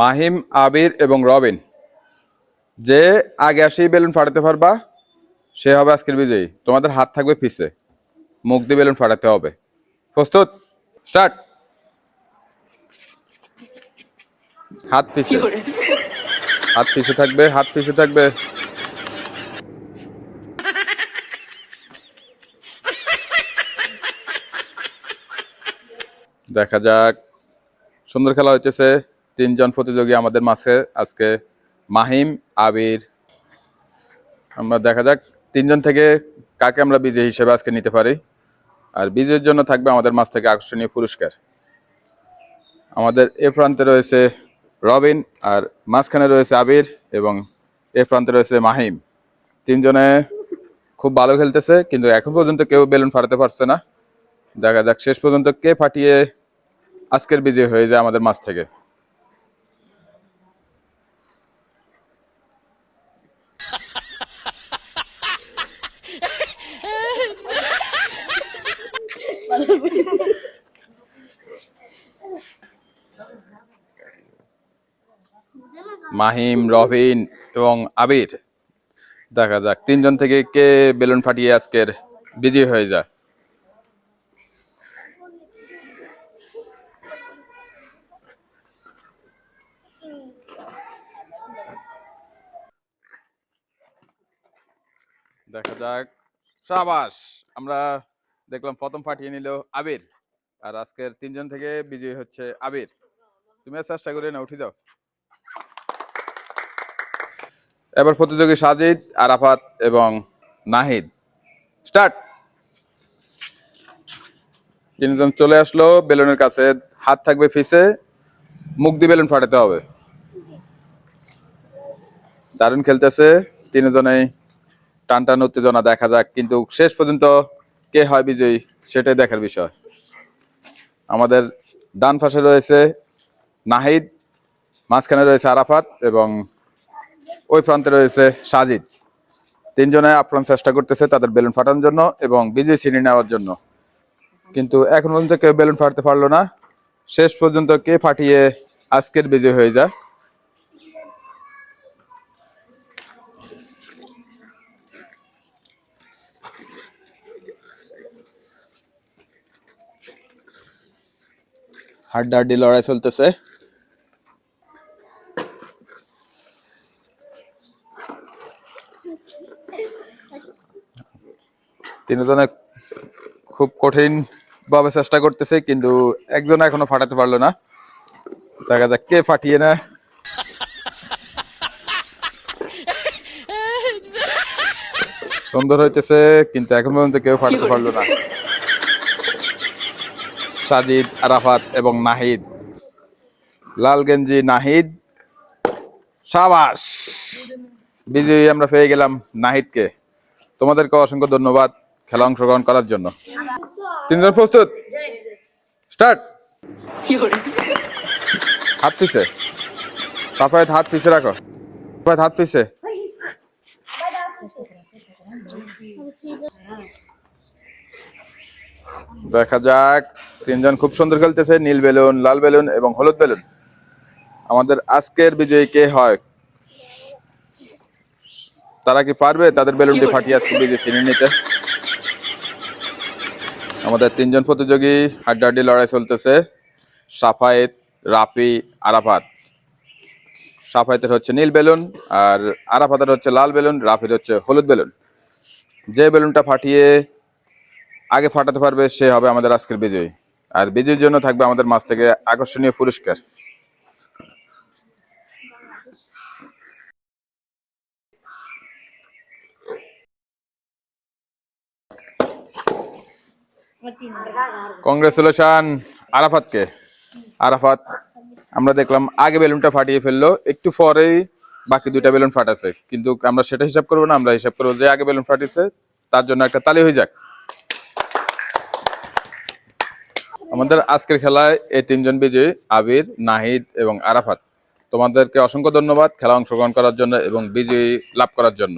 মাহিম আবির এবং রবিন। যে আগে আসেই বেলুন ফাটাতে পারবা সে হবে আজকের বিজয়ী। তোমাদের হাত থাকবে পিছে। মুখ দিয়ে বেলুন ফাটাতে হবে। প্রস্তুত? স্টার্ট! হাত পিছে। হাত পিছে থাকবে হাত পিছে থাকবে। দেখা যাক। সুন্দর খেলা হইতেছে। তিনজন প্রতিযোগী আমাদের মাঝে আজকে মাহিম, আবির। আমরা দেখা যাক তিনজন থেকে কাকে আমরা বিজয়ী হিসেবে আজকে নিতে পারি। আর বিজয়ের জন্য থাকবে আমাদের মাছ থেকে আকর্ষণীয় পুরস্কার। আমাদের এ প্রান্তে রয়েছে রবিন আর মাঝখানে রয়েছে আবির এবং এ প্রান্তে রয়েছে মাহিম। তিনজনে খুব ভালো খেলতেছে, কিন্তু এখন পর্যন্ত কেউ বেলুন ফাটাতে পারছে না। দেখা যাক শেষ পর্যন্ত কে ফাটিয়ে আজকের বিজয় হয়ে যায় আমাদের মাছ থেকে। মাহিম, রবিন এবং আবির। দেখা যাক, তিনজন থেকে কে বেলুন ফাটিয়ে আজকের বিজয়ী হয়ে যায়। দেখা যাক সাবাস আমরা দেখলাম প্রথম ফাটিয়ে নিল আবির। আর আজকের তিনজন থেকে বিজয়ী হচ্ছে আবির। তুমি চেষ্টা করে না, উঠে যাও। এবার প্রতিযোগী সাজিদ, আরাফাত এবং নাহিদ। স্টার্ট। তিনজন চলে আসলো, বেলুনের কাছে হাত থাকবে ফিসে, মুখ দিয়ে বেলুন ফাটাতে হবে। দারুণ খেলতেছে, তিনজনেই টান টান উত্তেজনা দেখা যাক, কিন্তু শেষ পর্যন্ত কে হয় বিজয়ী, সেটাই দেখার বিষয়। আমাদের ডান পাশে রয়েছে নাহিদ, মাঝখানে রয়েছে আরাফাত এবং ওই প্রান্তে রয়েছে সাজিদ। তিনজনে আপ্রাণ চেষ্টা করতেছে তাদের বেলুন ফাটানোর জন্য এবং বিজয় ছিনিয়ে নেওয়ার জন্য। কিন্তু এখন পর্যন্ত কেউ বেলুন ফাটাতে পারল না। শেষ পর্যন্ত কে ফাটিয়ে আজকের বিজয় হয়ে যায়? হাড্ডাহাড্ডি লড়াই চলতেছে। তিনজনে খুব কঠিন ভাবে চেষ্টা করতেছে, কিন্তু একজন এখনও ফাটাতে পারল না। দেখা যাক কে ফাটিয়ে না সুন্দর হইতেছে, কিন্তু এখন পর্যন্ত কেউ ফাটাতে পারল না। সাজিদ, আরাফাত এবং নাহিদ। লাল গেঞ্জি, নাহিদ। সাবাস! বিজয়ী আমরা পেয়ে গেলাম নাহিদকে। তোমাদেরকে অসংখ্য ধন্যবাদ। খেলা অংশগ্রহণ করার জন্য। তিনজন প্রস্তুত? স্টার্ট। হাত পিছে। সাফায়েত হাত পিছে রাখো। সাফায়েত হাত পিছে। দেখা যাক, তিনজন খুব সুন্দর খেলতেছে, নীল বেলুন, লাল বেলুন এবং হলুদ বেলুন। আমাদের আজকের বিজয়ী কে হয়? তারা কি পারবে? তাদের বেলুনটি ফাটিয়ে আজকে বিজয়ী চিনে নিতে। আমাদের তিনজন প্রতিযোগী হাড্ডাহাড্ডি লড়াই চলতেছে। সাফায়েত, রাফি, আরাফাত। সাফায়েতের হচ্ছে নীল বেলুন আর আরাফাতের হচ্ছে লাল বেলুন, রাফির হচ্ছে হলুদ বেলুন। যে বেলুনটা ফাটিয়ে আগে ফাটাতে পারবে, সে হবে আমাদের আজকের বিজয়ী। আর বিজয়ীর জন্য থাকবে আমাদের মাছ থেকে আকর্ষণীয় পুরস্কার। কংগ্রেচুলেশন আরাফাতকে। আরাফাত, আমরা দেখলাম আগে বেলুনটা ফাটিয়ে ফেলল, একটু পরেই বাকি দুইটা বেলুন ফাটাছে। কিন্তু আমরা সেটা হিসাব করব না, আমরা হিসাব করব যে আগে বেলুন ফাটিয়েছে তার জন্য একটা তালি হয়ে যাক। আমাদের আজকের খেলায় এই তিনজন বিজয়ী, আবির, নাহিদ এবং আরাফাত। তোমাদেরকে অসংখ্য ধন্যবাদ, খেলা অংশগ্রহণ করার জন্য এবং বিজয়ী লাভ করার জন্য।